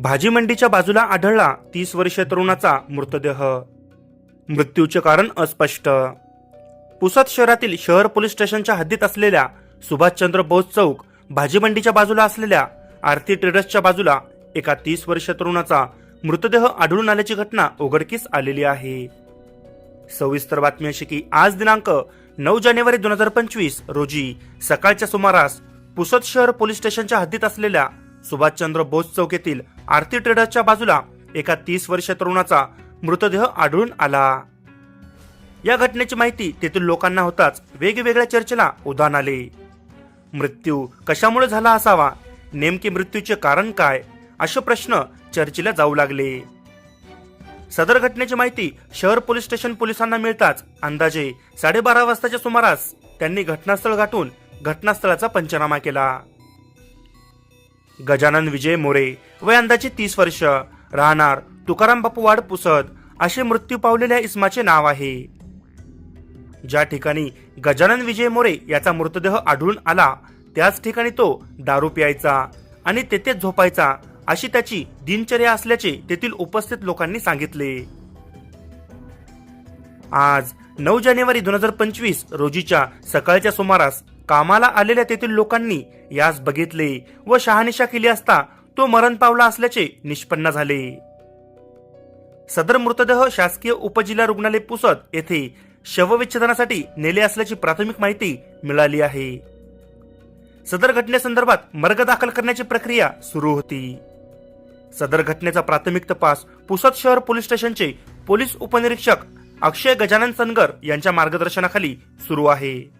भाजी मंडीच्या बाजूला आढळला तीस वर्षीय तरुणाचा मृतदेह. मृत्यूचे कारण अस्पष्ट. पुसद शहरातील शहर पोलीस स्टेशनच्या हद्दीत असलेल्या सुभाषचंद्र बोस चौक भाजी मंडीच्या बाजूला असलेल्या आरती ट्रेडर्सच्या बाजूला एका तीस वर्षीय तरुणाचा मृतदेह आढळून आल्याची घटना उघडकीस आलेली आहे. सविस्तर बातमी अशी की आज दिनांक नऊ जानेवारी दोन हजार पंचवीस रोजी सकाळच्या सुमारास पुसद शहर पोलीस स्टेशनच्या हद्दीत असलेल्या सुभाषचंद्र बोस चौक येथील आरती ट्रेडर्सच्या बाजूला एका तीस वर्ष तरुणाचा मृतदेह आढळून आला. या घटनेची माहिती तेथील लोकांना होताच वेगवेगळ्या चर्चेला उधाण आले. मृत्यू कशामुळे झाला असावा? नेमके मृत्यूचे कारण काय? असे प्रश्न चर्चेला जाऊ लागले. सदर घटनेची माहिती शहर पोलीस स्टेशन पोलिसांना मिळताच अंदाजे साडेबारा वाजताच्या सुमारास त्यांनी घटनास्थळ गाठून घटनास्थळाचा पंचनामा केला. गजानन विजय मोरे वय अंदाजे तीस वर्ष. राहणार तुकाराम बापू वाड पुसद असे मृत्यू पावलेल्या इसमाचे नाव आहे. ज्या ठिकाणी गजानन विजय मोरे याचा मृतदेह आढळून आला त्याच ठिकाणी तो दारू प्यायचा आणि तेथेच झोपायचा अशी त्याची दिनचर्या असल्याचे तेथील उपस्थित लोकांनी सांगितले. आज नऊ जानेवारी दोन हजार पंचवीस रोजीच्या सकाळच्या सुमारास कामाला आलेल्या तेथील लोकांनी यास बघितले व शहानिशा केली असता तो मरण पावला असल्याचे निष्पन्न झाले. सदर मृतदेह शासकीय उपजिल्हा रुग्णालय पुसद येथे शवविच्छेदनासाठी नेले असल्याची प्राथमिक माहिती मिळाली आहे. सदर घटनेसंदर्भात मर्ग दाखल करण्याची प्रक्रिया सुरू होती. सदर घटनेचा प्राथमिक तपास पुसद शहर पोलीस स्टेशनचे पोलीस उपनिरीक्षक अक्षय गजानन सनगर यांच्या मार्गदर्शनाखाली सुरू आहे.